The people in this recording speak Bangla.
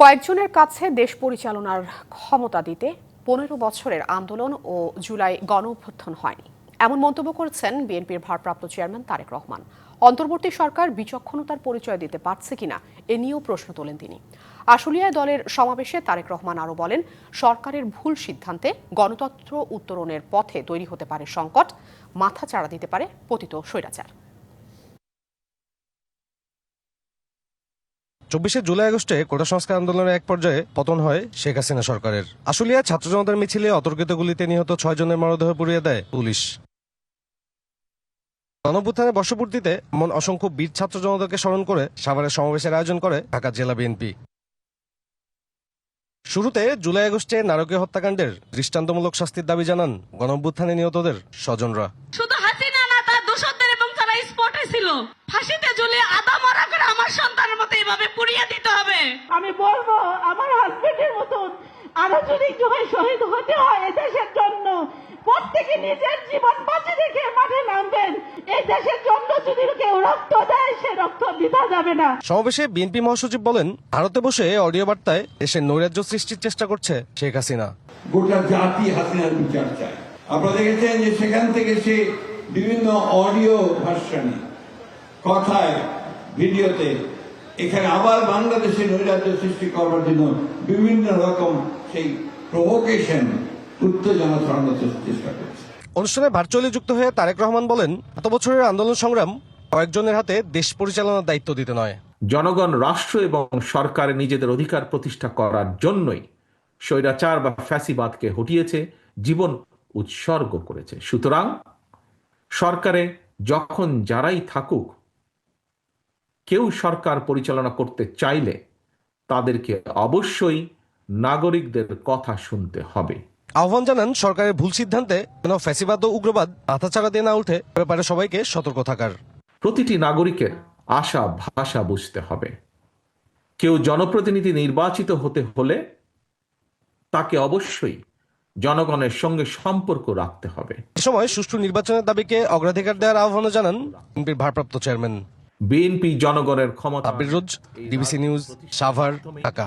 কয়েকজনের কাছে দেশ পরিচালনার ক্ষমতা দিতে পনেরো বছরের আন্দোলন ও জুলাই গণ অভ্যুত্থান হয়নি। এমন মন্তব্য করেছেন বিএনপির ভারপ্রাপ্ত চেয়ারম্যান তারেক রহমান। অন্তর্বর্তী সরকার বিচক্ষণতার পরিচয় দিতে পারছে কিনা, এ নিয়েও প্রশ্ন তোলেন তিনি। আশুলিয়ায় দলের সমাবেশে তারেক রহমান আরও বলেন, সরকারের ভুল সিদ্ধান্তে গণতন্ত্র উত্তরণের পথে তৈরি হতে পারে সংকট মাথা চাড়া দিতে পারে পতিত স্বৈরাচার। চব্বিশে জুলাই আগস্টে কোটা সংস্কার আন্দোলনের এক পর্যায়ে পতন হয় শেখ হাসিনা সরকারের। আশুলিয়া ছাত্র জনতার মিছিলে অতর্কিত গুলিতে নিহত ছয় জনের মরদেহ পুড়িয়ে দেয় পুলিশ। গণভ্যুত্থানের বর্ষপূর্তিতে এমন অসংখ্য বীর ছাত্র জনতাকে স্মরণ করে সাভারের সমাবেশের আয়োজন করে ঢাকা জেলা বিএনপি। শুরুতে জুলাই আগস্টে নারকীয় হত্যাকাণ্ডের দৃষ্টান্তমূলক শাস্তির দাবি জানান গণভ্যুত্থানে নিহতদের স্বজনরা। শুধু হাসিনা না, তার দোষরদের এবং যারা স্পটে ছিল। ফাঁসিতে ঝুলিয়ে আদা মরা এইভাবে পুড়িয়ে দিতে হবে। আমি বলব আমার হাজবেন্ডের মতন আরও যদি একটু শহীদ হতে হয় এই দেশের জন্য প্রত্যেকে নিজের জীবন বাঁচি রেখে মাঠে নামবেন। এই দেশের জন্য যদি কেউ রক্ত দেয় সে রক্ত দিতে যাবে না। সমাবেশে বিএনপি মহাসচিব বলেন ভারতে বসে অডিও বার্তায় দেশের নৈরাজ্য সৃষ্টির চেষ্টা করছে শেখ হাসিনা। গোটা জাতি হাসিনার বিচার চায়। আপনারা দেখেছেন যে সেখান থেকে সে বিভিন্ন অডিও ভার্সনে কথায় ভিডিওতে এখানে আবার বাংলাদেশে নৈরাজ্য সৃষ্টি করবার জন্য বিভিন্ন রকম সেই প্রভোকেশন উত্তেজনা ছড়ানোর চেষ্টা করছে। অনুষ্ঠানে ভার্চুয়ালি যুক্ত হয়ে তারেক রহমান বলেন এত বছরের আন্দোলন সংগ্রাম কয়েকজনের হাতে দেশ পরিচালনার দায়িত্ব দিতে নয়। জনগণ রাষ্ট্র এবং সরকারে নিজেদের অধিকার প্রতিষ্ঠা করার জন্যই স্বৈরাচার বা ফ্যাসিবাদকে হটিয়েছে জীবন উৎসর্গ করেছে। সুতরাং সরকারে যখন যারাই থাকুক কেউ সরকার পরিচালনা করতে চাইলে তাদেরকে অবশ্যই নাগরিকদের কথা শুনতে হবে। আহ্বান জানান সরকারের ভুল সিদ্ধান্তে যেন ফ্যাসিবাদ ও উগ্রবাদ মাথাচাড়া দিয়ে না উঠে ব্যাপারে সবাইকে সতর্ক থাকার। প্রতিটি নাগরিকের আশা ভাষা বুঝতে হবে। কেউ জনপ্রতিনিধি নির্বাচিত হতে হলে তাকে অবশ্যই জনগণের সঙ্গে সম্পর্ক রাখতে হবে। এ সময় সুষ্ঠু নির্বাচনের দাবিকে অগ্রাধিকার দেওয়ার আহ্বানও জানান বিএনপির ভারপ্রাপ্ত চেয়ারম্যান। বিএনপি জনগণের ক্ষমতা আবির রোজ ডিবিসি নিউজ সাভার ঢাকা।